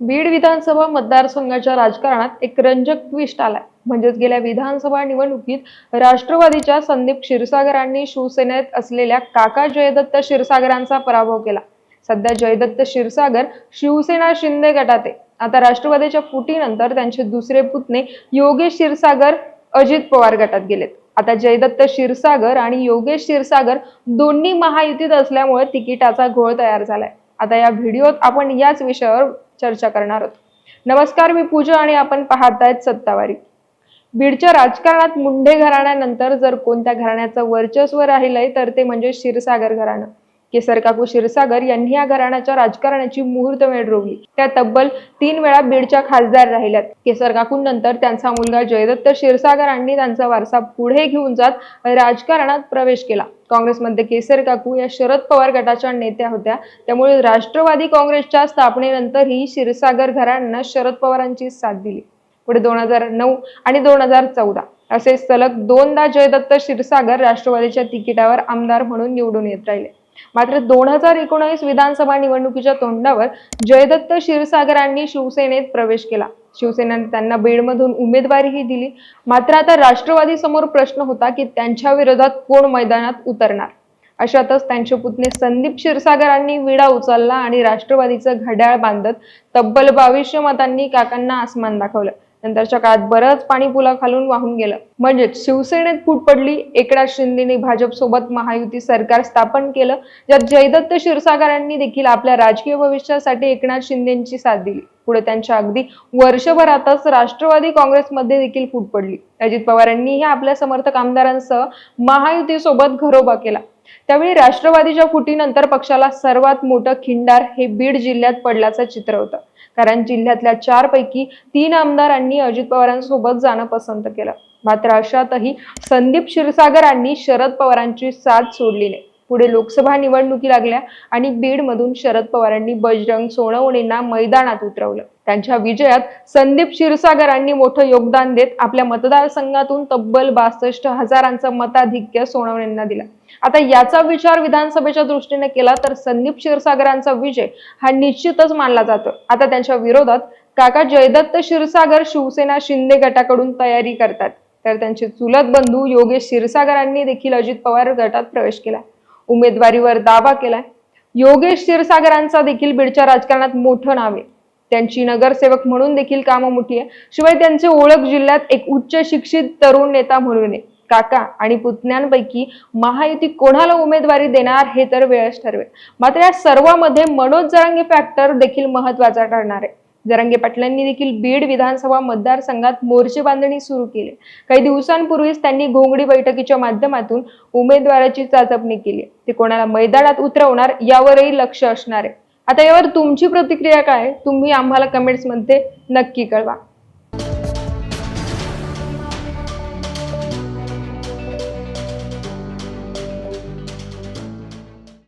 बीड विधानसभा मतदारसंघाच्या राजकारणात एक रंजक ट्विस्ट आलाय. म्हणजेच गेल्या विधानसभा निवडणुकीत राष्ट्रवादीच्या संदीप क्षीरसागरांनी शिवसेनेत असलेल्या काका जयदत्त क्षीरसागरांचा पराभव केला. सध्या जयदत्त क्षीरसागर शिवसेना शिंदे गटात आहे आता राष्ट्रवादीच्या फुटीनंतर त्यांचे दुसरे पुतणे योगेश क्षीरसागर अजित पवार गटात गेलेत. आता जयदत्त क्षीरसागर आणि योगेश क्षीरसागर दोन्ही महायुतीत असल्यामुळे तिकिटाचा घोळ तयार झालाय. आता या व्हिडिओत आपण याच विषयावर चर्चा करणार आहोत. नमस्कार मी पूजा आणि आपण पाहत आहेत सत्तावारी. बीडच्या राजकारणात मुंढे घराण्यानंतर जर कोणत्या घराण्याचं वर्चस्व राहिलंय तर ते म्हणजे क्षीरसागर घराणं. केसरकाकू क्षीरसागर यांनी या घराण्याच्या राजकारणाची मुहूर्तमेढ रोवली त्या तब्बल तीन वेळा बीडच्या खासदार राहिल्यात. केसरकाकूंनंतर त्यांचा मुलगा जयदत्त क्षीरसागरांनी त्यांचा वारसा पुढे घेऊन जात राजकारणात प्रवेश केला. काँग्रेसमध्ये केसर काकू या शरद पवार गटाच्या नेत्या होत्या. त्यामुळे राष्ट्रवादी काँग्रेसच्या स्थापनेनंतरही क्षीरसागर घराण्यांना शरद पवारांची साथ दिली. पुढे दोन हजार नऊ आणि दोन हजार चौदा असे सलग दोनदा जयदत्त क्षीरसागर राष्ट्रवादीच्या तिकिटावर आमदार म्हणून निवडून येत राहिले. मात्र दोन हजार एकोणावीस विधानसभा निवडणुकीच्या तोंडावर जयदत्त क्षीरसागरांनी शिवसेनेत प्रवेश केला. शिवसेनेने त्यांना बीडमधून उमेदवारीही दिली. मात्र आता राष्ट्रवादी समोर प्रश्न होता की त्यांच्या विरोधात कोण मैदानात उतरणार? अशातच त्यांचे पुतणे संदीप क्षीरसागरांनी विडा उचलला आणि राष्ट्रवादीचं घड्याळ बांधत तब्बल बावीसशे मतांनी काकांना आसमान दाखवलं. नंतरच्या काळात बरंच पाणी पुलाखालून वाहून गेलं. म्हणजेच शिवसेनेत फूट पडली एकनाथ शिंदेने भाजप सोबत महायुती सरकार स्थापन केलं ज्यात जयदत्त क्षीरसागरांनी देखील आपल्या राजकीय भविष्यासाठी एकनाथ शिंदेची साथ दिली. पुढे त्यांच्या अगदी वर्षभरातच राष्ट्रवादी काँग्रेसमध्ये देखील फूट पडली. अजित पवारांनीही आपल्या समर्थक आमदारांसह महायुतीसोबत घरोबा केला. त्यावेळी राष्ट्रवादीच्या फुटीनंतर पक्षाला सर्वात मोठं खिंडार हे बीड जिल्ह्यात पडल्याचं चित्र होतं. कारण जिल्ह्यातल्या चार पैकी तीन आमदारांनी अजित पवारांसोबत जाणं पसंत केलं. मात्र अशातही संदीप क्षीरसागरांनी शरद पवारांची साथ सोडली नाही. पुढे लोकसभा निवडणुकी लागल्या आणि बीडमधून शरद पवारांनी बजरंग सोनवणेंना मैदानात उतरवलं. त्यांच्या विजयात संदीप क्षीरसागरांनी मोठं योगदान देत आपल्या मतदारसंघातून तब्बल बासष्ट हजारांचं मताधिक्य सोनवणेंना दिला. आता याचा विचार विधानसभेच्या दृष्टीने केला तर संदीप क्षीरसागरांचा विजय हा निश्चितच मानला जातो. आता त्यांच्या विरोधात काका जयदत्त क्षीरसागर शिवसेना शिंदे गटाकडून तयारी करतात. तर त्यांचे चुलत बंधू योगेश क्षीरसागरांनी देखील अजित पवार गटात प्रवेश केला. उमेदवारीवर दावा केलाय. योगेश क्षीरसागरांचा देखील बीडच्या राजकारणात मोठं नाव आहे. त्यांची नगरसेवक म्हणून देखील कामं मोठी आहे. शिवाय त्यांचे ओळख जिल्ह्यात एक उच्च शिक्षित तरुण नेता म्हणून आहे. काका आणि पुतण्यांपैकी महायुती कोणाला उमेदवारी देणार हे तर वेळच ठरवेल. मात्र या सर्वांमध्ये मनोज जरांगे फॅक्टर देखील महत्त्वाचा ठरणार आहे. जरांगे पाटलांनी देखील बीड विधानसभा मतदारसंघात मोर्चे बांधणी सुरू केली. काही दिवसांपूर्वीच त्यांनी घोंगडी बैठकीच्या माध्यमातून उमेदवाराची चाचपणी केली. ते कोणाला मैदानात उतरवणार यावरही लक्ष असणार आहे. आता यावर तुमची प्रतिक्रिया काय? तुम्ही आम्हाला कमेंट्समध्ये नक्की कळवा.